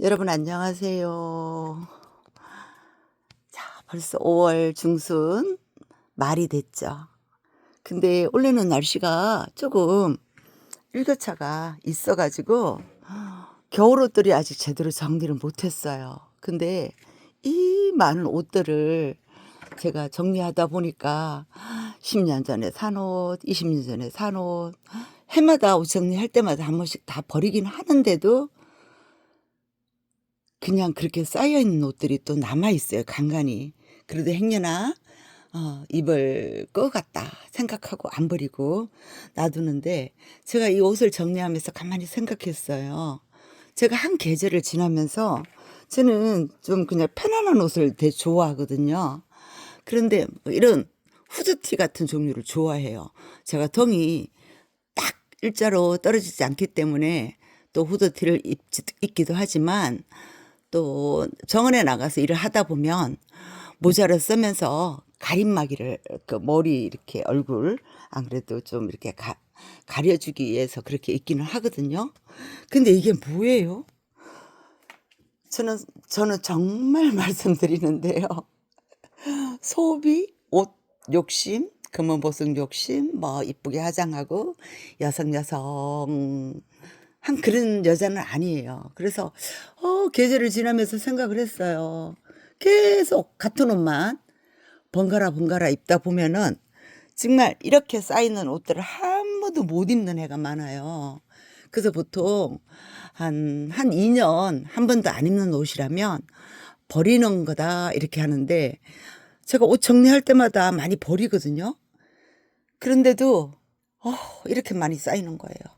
여러분 안녕하세요. 자, 벌써 5월 중순 말이 됐죠. 근데 원래는 날씨가 조금 일교차가 있어가지고 겨울 옷들이 아직 제대로 정리를 못했어요. 근데 이 많은 옷들을 제가 정리하다 보니까 10년 전에 산 옷, 20년 전에 산 옷, 해마다 옷 정리할 때마다 한 번씩 다 버리긴 하는데도 그냥 그렇게 쌓여 있는 옷들이 또 남아 있어요, 간간이. 그래도 행여나 어, 입을 것 같다 생각하고 안 버리고 놔두는데 제가 이 옷을 정리하면서 가만히 생각했어요. 제가 한 계절을 지나면서 저는 좀 그냥 편안한 옷을 되게 좋아하거든요. 그런데 뭐 이런 후드티 같은 종류를 좋아해요. 제가 덩이 딱 일자로 떨어지지 않기 때문에 또 후드티를 입지, 입기도 하지만 또 정원에 나가서 일을 하다 보면 모자를 쓰면서 가림막이를 그 머리 이렇게 얼굴 안 그래도 좀 이렇게 가, 가려주기 위해서 그렇게 입기는 하거든요. 근데 이게 뭐예요? 저는 저는 정말 말씀드리는데요. 소비, 옷 욕심, 금은 보석 욕심, 뭐 이쁘게 화장하고 여성 여성 한 그런 여자는 아니에요. 그래서 어 계절을 지나면서 생각을 했어요. 계속 같은 옷만 번갈아 번갈아 입다 보면은 정말 이렇게 쌓이는 옷들을 한 번도 못 입는 애가 많아요. 그래서 보통 한, 한 2년 한 번도 안 입는 옷이라면 버리는 거다 이렇게 하는데 제가 옷 정리할 때마다 많이 버리거든요. 그런데도 어, 이렇게 많이 쌓이는 거예요.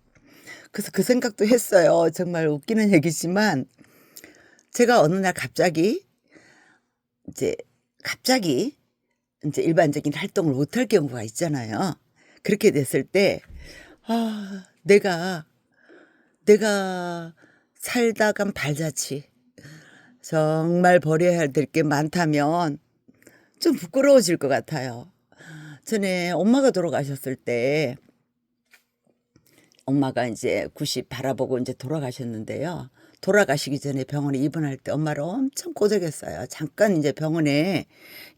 그래서 그 생각도 했어요. 정말 웃기는 얘기지만 제가 어느 날 갑자기 이제 갑자기 이제 일반적인 활동을 못할 경우가 있잖아요. 그렇게 됐을 때, 아, 내가, 내가 살다 간 발자취, 정말 버려야 될 게 많다면 좀 부끄러워질 것 같아요. 전에 엄마가 돌아가셨을 때, 엄마가 이제 90 바라보고 이제 돌아가셨는데요. 돌아가시기 전에 병원에 입원할 때 엄마를 엄청 고생했어요. 잠깐 이제 병원에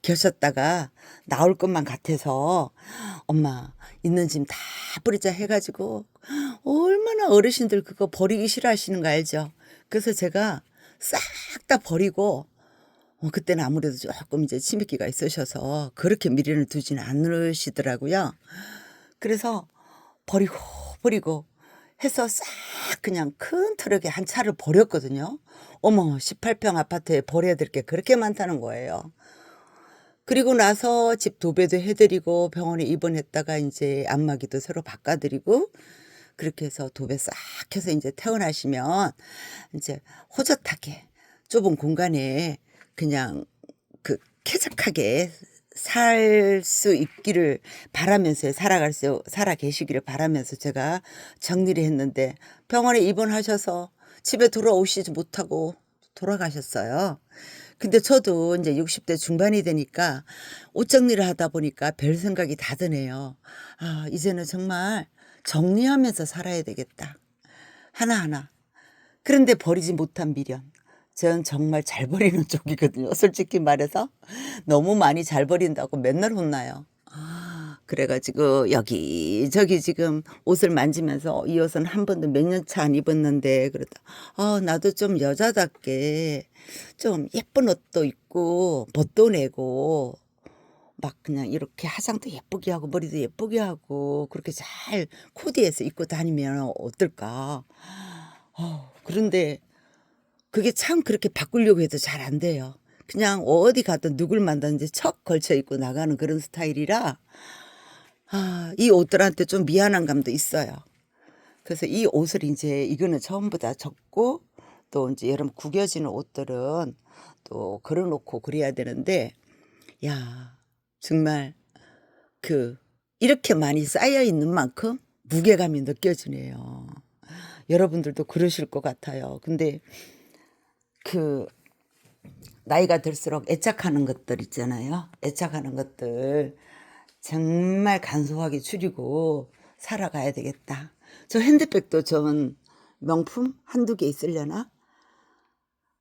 계셨다가 나올 것만 같아서 엄마 있는 짐다 버리자 해가지고 얼마나 어르신들 그거 버리기 싫어하시는 거 알죠? 그래서 제가 싹 다 버리고 어, 그때는 아무래도 조금 이제 치매기가 있으셔서 그렇게 미련을 두지는 않으시더라고요. 그래서 버리고 버리고 해서 싹 그냥 큰 트럭에 한 차를 버렸거든요. 어머, 18평 아파트에 버려야 될 게 그렇게 많다는 거예요. 그리고 나서 집 도배도 해드리고 병원에 입원했다가 이제 안마기도 새로 바꿔드리고 그렇게 해서 도배 싹 해서 이제 퇴원하시면 이제 호젓하게 좁은 공간에 그냥 그 쾌적하게 살 수 있기를 바라면서 살아갈 수 살아 계시기를 바라면서 제가 정리를 했는데 병원에 입원하셔서 집에 돌아오시지 못하고 돌아가셨어요. 근데 저도 이제 60대 중반이 되니까 옷 정리를 하다 보니까 별 생각이 다 드네요. 아, 이제는 정말 정리하면서 살아야 되겠다. 하나하나. 그런데 버리지 못한 미련. 저는 정말 잘 버리는 쪽이거든요. 솔직히 말해서 너무 많이 잘 버린다고 맨날 혼나요. 그래가지고 여기 저기 지금 옷을 만지면서 이 옷은 한 번도 몇 년 차 안 입었는데 그러다 아 나도 좀 여자답게 좀 예쁜 옷도 입고 벗도 내고 막 그냥 이렇게 화장도 예쁘게 하고 머리도 예쁘게 하고 그렇게 잘 코디해서 입고 다니면 어떨까? 어, 그런데 그게 참 그렇게 바꾸려고 해도 잘 안 돼요. 그냥 어디 가든 누굴 만나든지 척 걸쳐 입고 나가는 그런 스타일이라 아, 이 옷들한테 좀 미안한 감도 있어요. 그래서 이 옷을 이제 이거는 전부 다 접고 또 이제 여러분 구겨지는 옷들은 또 걸어놓고 그래야 되는데 야 정말 그 이렇게 많이 쌓여 있는 만큼 무게감이 느껴지네요. 여러분들도 그러실 것 같아요. 근데 그 나이가 들수록 애착하는 것들 있잖아요. 애착하는 것들 정말 간소하게 줄이고 살아가야 되겠다. 저 핸드백도 전 명품 한두 개 있으려나?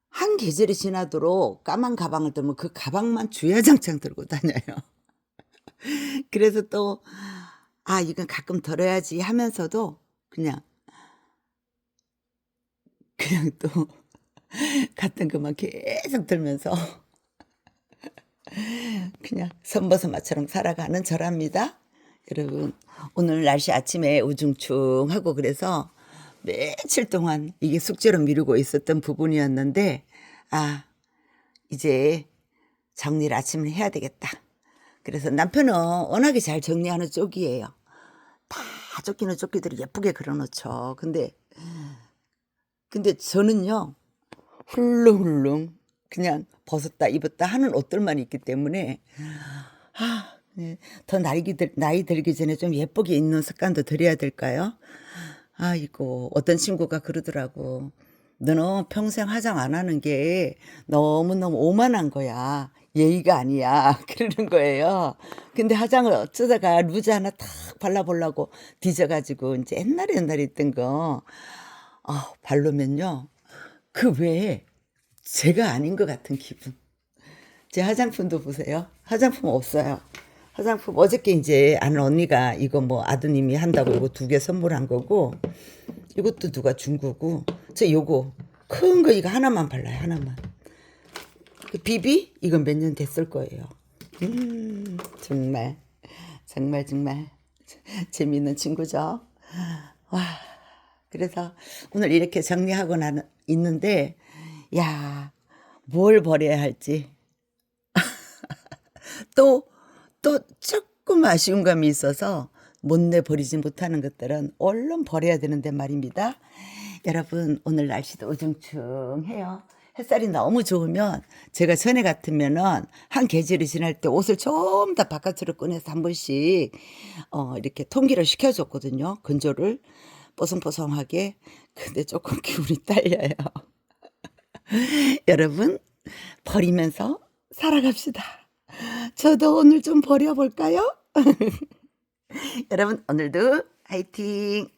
한 계절이 지나도록 까만 가방을 들면 그 가방만 주야장창 들고 다녀요. 그래서 또, 아, 이건 가끔 덜어야지 하면서도 그냥, 그냥 또, 같은 것만 계속 들면서 그냥 선버섯마처럼 살아가는 저랍니다. 여러분, 오늘 날씨 아침에 우중충하고 그래서 며칠 동안 이게 숙제로 미루고 있었던 부분이었는데, 아, 이제 정리를 아침에 해야 되겠다. 그래서 남편은 워낙에 잘 정리하는 쪽이에요. 다 쫓기는 쫓기들이 예쁘게 그려놓죠. 근데, 근데 저는요, 훌렁훌렁 그냥 벗었다 입었다 하는 옷들만 있기 때문에 아, 네. 더 나이, 들, 나이 들기 전에 좀 예쁘게 입는 습관도 들여야 될까요? 아이고 어떤 친구가 그러더라고. 너는 평생 화장 안 하는 게 너무너무 오만한 거야. 예의가 아니야. 그러는 거예요. 근데 화장을 어쩌다가 루즈 하나 탁 발라보려고 뒤져가지고 이제 옛날에 옛날에 있던 거. 아, 바르면요 그 외에 제가 아닌 것 같은 기분. 제 화장품도 보세요. 화장품 없어요. 화장품 어저께 이제 아는 언니가 이거 뭐 아드님이 한다고 이거 두 개 선물한 거고 이것도 누가 준 거고 저 요거 큰 거 이거 하나만 발라요 하나만. 그 비비 이건 몇 년 됐을 거예요. 음 정말 정말 정말 재미있는 친구죠. 와 그래서 오늘 이렇게 정리하고 나는 있는데 야, 뭘 버려야 할지. 또, 또 조금 아쉬운 감이 있어서 못 내 버리지 못하는 것들은 얼른 버려야 되는데 말입니다. 여러분, 오늘 날씨도 우중충해요. 햇살이 너무 좋으면 제가 전에 같으면은 한 계절이 지날 때 옷을 좀더 바깥으로 꺼내서 한 번씩 어 이렇게 통기를 시켜줬거든요. 건조를 뽀송뽀송하게. 근데 조금 기분이 딸려요. 여러분, 버리면서 살아갑시다. 저도 오늘 좀 버려볼까요? 여러분, 오늘도 화이팅!